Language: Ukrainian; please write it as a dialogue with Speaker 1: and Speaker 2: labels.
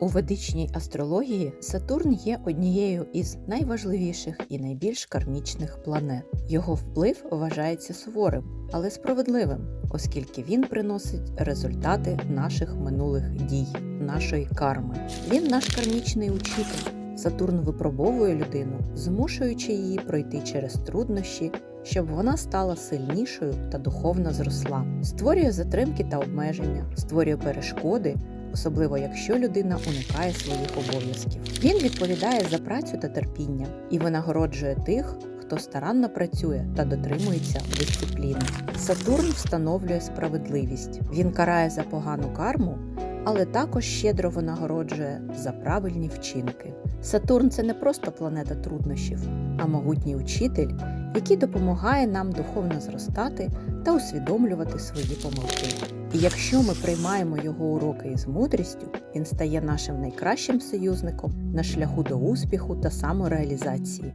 Speaker 1: У ведичній астрології Сатурн є однією із найважливіших і найбільш кармічних планет. Його вплив вважається суворим, але справедливим, оскільки він приносить результати наших минулих дій, нашої карми. Він наш кармічний учитель. Сатурн випробовує людину, змушуючи її пройти через труднощі, щоб вона стала сильнішою та духовно зросла, створює затримки та обмеження, створює перешкоди, особливо якщо людина уникає своїх обов'язків. Він відповідає за працю та терпіння і винагороджує тих, хто старанно працює та дотримується дисципліни. Сатурн встановлює справедливість. Він карає за погану карму, але також щедро винагороджує за правильні вчинки. Сатурн це не просто планета труднощів, а могутній учитель, який допомагає нам духовно зростати та усвідомлювати свої помилки. І якщо ми приймаємо його уроки із мудрістю, він стає нашим найкращим союзником на шляху до успіху та самореалізації.